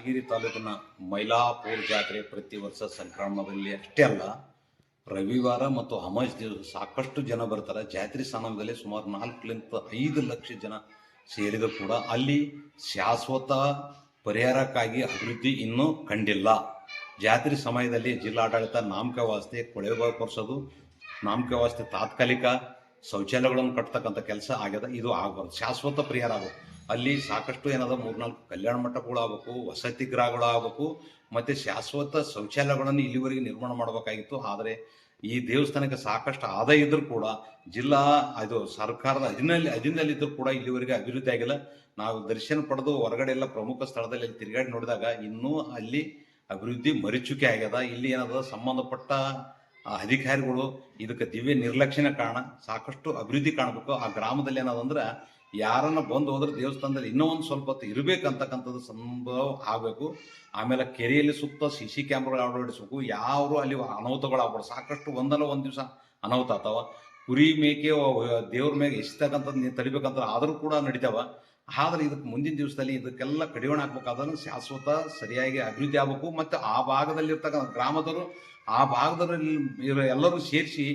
ಯಾದಗಿರಿ ತಾಲೂಕಿನ ಮೈಲಾಪುರ ಜಾತ್ರೆ ಪ್ರತಿ ವರ್ಷ ಸಂಕ್ರಮಣದಲ್ಲಿ ಅಷ್ಟೇ ಅಲ್ಲ, ರವಿವಾರ ಮತ್ತು ಅಮಾವಾಸ್ಯ ದಿವಸ ಸಾಕಷ್ಟು ಜನ ಬರ್ತಾರೆ. ಜಾತ್ರೆ ಸ್ಥಾನದಲ್ಲಿ ಸುಮಾರು ನಾಲ್ಕರಿಂದ ಐದು ಲಕ್ಷ ಜನ ಸೇರಿದ ಕೂಡ ಅಲ್ಲಿ ಶಾಶ್ವತ ಪರಿಹಾರಕ್ಕಾಗಿ ಅಭಿವೃದ್ಧಿ ಇನ್ನೂ ಕಂಡಿಲ್ಲ. ಜಾತ್ರೆ ಸಮಯದಲ್ಲಿ ಜಿಲ್ಲಾಡಳಿತ ನಾಮಕ ವಾಸ್ತೆ ಕೊಳೆಬಾವಿ ಕೊರ್ಸೋದು ನಾಮಕ ವಾಸ್ತೆ ತಾತ್ಕಾಲಿಕ ಶೌಚಾಲಯಗಳನ್ನು ಕಟ್ತಕ್ಕಂಥ ಕೆಲಸ ಆಗ್ಯದ, ಇದು ಆಗಬಾರ್ದು. ಶಾಶ್ವತ ಪರಿಹಾರ ಆಗಬೇಕು ಅಲ್ಲಿ ಸಾಕಷ್ಟು ಏನದ ಮೂರ್ನಾಲ್ಕು ಕಲ್ಯಾಣ ಮಂಟಪಗಳಾಗಬೇಕು, ವಸತಿ ಗೃಹಗಳು ಆಗಬೇಕು ಮತ್ತು ಶಾಶ್ವತ ಶೌಚಾಲಯಗಳನ್ನು ಇಲ್ಲಿವರೆಗೆ ನಿರ್ಮಾಣ ಮಾಡಬೇಕಾಗಿತ್ತು. ಆದರೆ ಈ ದೇವಸ್ಥಾನಕ್ಕೆ ಸಾಕಷ್ಟು ಆದಾಯ ಇದ್ರೂ ಕೂಡ ಜಿಲ್ಲಾ, ಅದು ಸರ್ಕಾರದ ಅಧೀನಲ್ಲಿ ಅಧೀನದಲ್ಲಿದ್ದರೂ ಕೂಡ ಇಲ್ಲಿವರೆಗೆ ಅಭಿವೃದ್ಧಿ ಆಗಿಲ್ಲ. ನಾವು ದರ್ಶನ ಪಡೆದು ಹೊರಗಡೆ ಎಲ್ಲ ಪ್ರಮುಖ ಸ್ಥಳದಲ್ಲಿ ತಿರುಗಾಡಿ ನೋಡಿದಾಗ ಇನ್ನೂ ಅಲ್ಲಿ ಅಭಿವೃದ್ಧಿ ಮರಿಚುಕೆ ಆಗ್ಯದ. ಇಲ್ಲಿ ಏನದ ಸಂಬಂಧಪಟ್ಟ ಅಧಿಕಾರಿಗಳು ಇದಕ್ಕೆ ದಿವ್ಯ ನಿರ್ಲಕ್ಷ್ಯನ ಕಾರಣ ಸಾಕಷ್ಟು ಅಭಿವೃದ್ಧಿ ಕಾಣಬೇಕು. ಆ ಗ್ರಾಮದಲ್ಲಿ ಏನದಂದ್ರೆ ಯಾರನ್ನ ಬಂದು ಹೋದ್ರೆ ದೇವಸ್ಥಾನದಲ್ಲಿ ಇನ್ನೂ ಒಂದು ಸ್ವಲ್ಪ ಹೊತ್ತು ಇರಬೇಕಂತಕ್ಕಂಥದ್ದು ಸಂಭವ ಆಗಬೇಕು. ಆಮೇಲೆ ಕೆರೆಯಲ್ಲಿ ಸುತ್ತ ಸಿ ಸಿ ಕ್ಯಾಮ್ರಾಗಳು ಅಳವಡಿಸಬೇಕು. ಯಾರು ಅಲ್ಲಿ ಅನಾಹುತಗಳಾಗ್ಬಾರ್ದು. ಸಾಕಷ್ಟು ಒಂದಲ್ಲ ಒಂದು ದಿವಸ ಅನಾಹುತ ಆಗ್ತಾವ. ಕುರಿ ಮೇಕೆ ದೇವ್ರ ಮೇಲೆ ಎಷ್ಟಕ್ಕಂಥದ್ದು ನೀವು ತಡಿಬೇಕಂತ ಆದರೂ ಕೂಡ ನಡಿತಾವ. ಆದ್ರೆ ಇದಕ್ಕೆ ಮುಂದಿನ ದಿವಸದಲ್ಲಿ ಇದಕ್ಕೆಲ್ಲ ಕಡಿವಾಣ ಹಾಕ್ಬೇಕಾದ್ರೆ ಶಾಶ್ವತ ಸರಿಯಾಗಿ ಅಭಿವೃದ್ಧಿ ಆಗಬೇಕು. ಮತ್ತು ಆ ಭಾಗದಲ್ಲಿರ್ತಕ್ಕಂಥ ಗ್ರಾಮದವರು, ಆ ಭಾಗದಲ್ಲಿ ಇರೋ ಎಲ್ಲರೂ ಸೇರಿಸಿ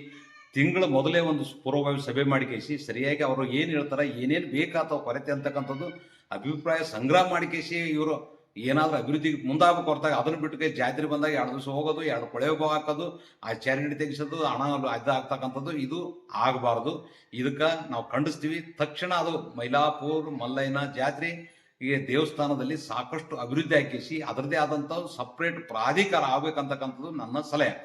ತಿಂಗಳ ಮೊದಲೇ ಒಂದು ಪೂರ್ವಭಾವಿ ಸಭೆ ಮಾಡಿ ಕೇಸಿ ಸರಿಯಾಗಿ ಅವರು ಏನು ಹೇಳ್ತಾರೆ, ಏನೇನು ಬೇಕಾಗ್ತಾವ ಕೊರತೆ ಅಂತಕ್ಕಂಥದ್ದು ಅಭಿಪ್ರಾಯ ಸಂಗ್ರಹ ಮಾಡಿ ಕೇಸಿ ಇವರು. ಏನಾದರೂ ಅಭಿವೃದ್ಧಿಗೆ ಮುಂದಾಗಬೇಕು ಹೊರತಾಗಿ ಅದನ್ನು ಬಿಟ್ಟು ಕೈ ಜಾತ್ರೆ ಬಂದಾಗ ಎರಡು ದಿವಸ ಹೋಗೋದು, ಎರಡು ಕೊಳೆ ಹೋಗಿ ಹಾಕೋದು ಆ ಚಾರಿಟಿ ತೆಗಿಸೋದು, ಹಣ ಅದಾಗ್ತಕ್ಕಂಥದ್ದು ಇದು ಆಗಬಾರ್ದು. ಇದಕ್ಕೆ ನಾವು ಖಂಡಿಸ್ತೀವಿ. ತಕ್ಷಣ ಅದು ಮೈಲಾಪುರ್, ಮಲ್ಲಯ್ಯನ ಜಾತ್ರೆ ಈ ದೇವಸ್ಥಾನದಲ್ಲಿ ಸಾಕಷ್ಟು ಅಭಿವೃದ್ಧಿ ಹಾಕಿಸಿ ಅದರದೇ ಆದಂಥ ಸಪ್ರೇಟ್ ಪ್ರಾಧಿಕಾರ ಆಗಬೇಕಂತಕ್ಕಂಥದ್ದು ನನ್ನ ಸಲಹೆ.